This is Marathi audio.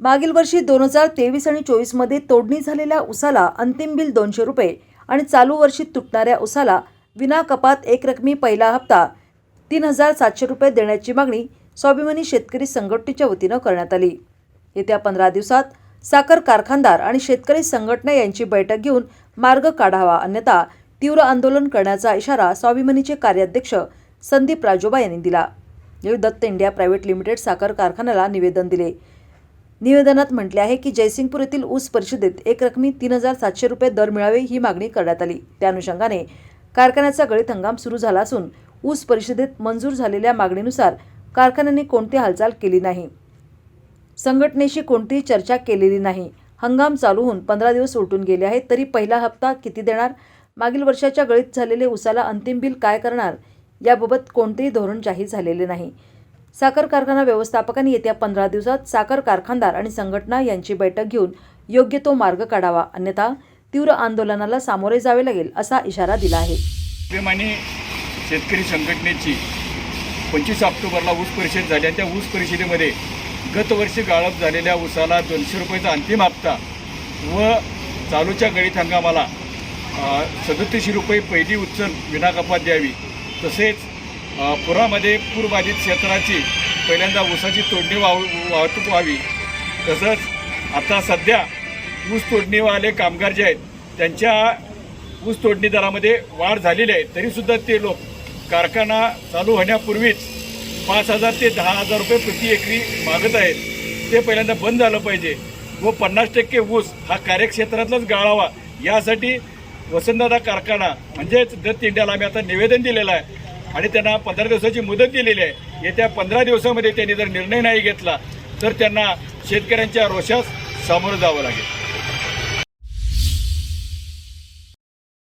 मागील वर्षी दोन हजार तेवीस आणि चोवीसमध्ये तोडणी झालेल्या उसाला अंतिम बिल दोनशे रुपये आणि चालू वर्षी तुटणाऱ्या उसाला विना कपात एक रकमी पहिला हप्ता तीन हजार सातशे रुपये देण्याची मागणी स्वाभिमानी शेतकरी संघटनेच्या वतीनं करण्यात आली. येत्या पंधरा दिवसात साखर कारखानदार आणि शेतकरी संघटना यांची बैठक घेऊन मार्ग काढावा अन्यथा तीव्र आंदोलन करण्याचा इशारा स्वाभिमानीचे कार्याध्यक्ष संदीप राजोबा यांनी दिला. यावेळी दत्त इंडिया प्रायव्हेट लिमिटेड साखर कारखान्याला निवेदन दिले. निवेदनात म्हटले आहे की जयसिंगपूर येथील ऊस परिषदेत एक रकमी तीन हजार सातशे रुपये दर मिळावे ही मागणी करण्यात आली. त्या अनुषंगाने कारखान्याचा गळीत हंगाम सुरू झाला असून ऊस परिषदेत मंजूर झालेल्या मागणीनुसार कारखान्याने कोणती हालचाल केली नाही. संघटनेशी कोणतीही चर्चा केलेली नाही. हंगाम चालू होऊन पंधरा दिवस उलटून गेले आहेत तरी पहिला हप्ता किती देणार? मागील वर्षाच्या गळीत झालेले उसाला अंतिम बिल काय करणार? याबाबत कोणतेही धोरण जाहीर झालेले नाही. साखर कारखाना व्यवस्थापकांनी येत्या पंधरा दिवसात साखर कारखानदार आणि संघटना यांची बैठक घेऊन योग्य तो मार्ग काढावा. अन्यथा तीव्र आंदोलनाला सामोरे जावे लागेल असा इशारा दिला आहे. शेतकरी संघटनेची पंचवीस ऑक्टोबरला ऊस परिषद झाली आणि त्या ऊस परिषदेमध्ये गतवर्षी गाळप झालेल्या ऊसाला दोनशे रुपयाचा अंतिम हप्ता व चालूच्या गळीत हंगामाला सदतीसशे रुपये पहिली उचल विनाकपात द्यावी तसेच पुरामध्ये पूरबाधित क्षेत्राची पहिल्यांदा ऊसाची तोडणी वाव वाहतूक व्हावी. तसंच आता सध्या ऊस तोडणीवाले कामगार जे आहेत त्यांच्या ऊस तोडणी दरामध्ये वाढ झालेली आहे. तरीसुद्धा ते लोक कारखाना चालू होण्यापूर्वीच पाच हजार ते दहा हजार रुपये प्रति एकरी मागत आहेत. ते पहिल्यांदा बंद झालं पाहिजे व पन्नास टक्के ऊस हा कार्यक्षेत्रातलाच गाळावा. यासाठी वसंतदादा कारखाना म्हणजेच दत्त इंडियाला आम्ही आता निवेदन दिलेलं आहे. आणि त्यांना पंधरा दिवसाची मुदत दिलेली आहे. येत्या पंधरा दिवसामध्ये त्यांनी जर निर्णय नाही घेतला तर त्यांना शेतकऱ्यांच्या रोषास सामोरं जावं लागेल.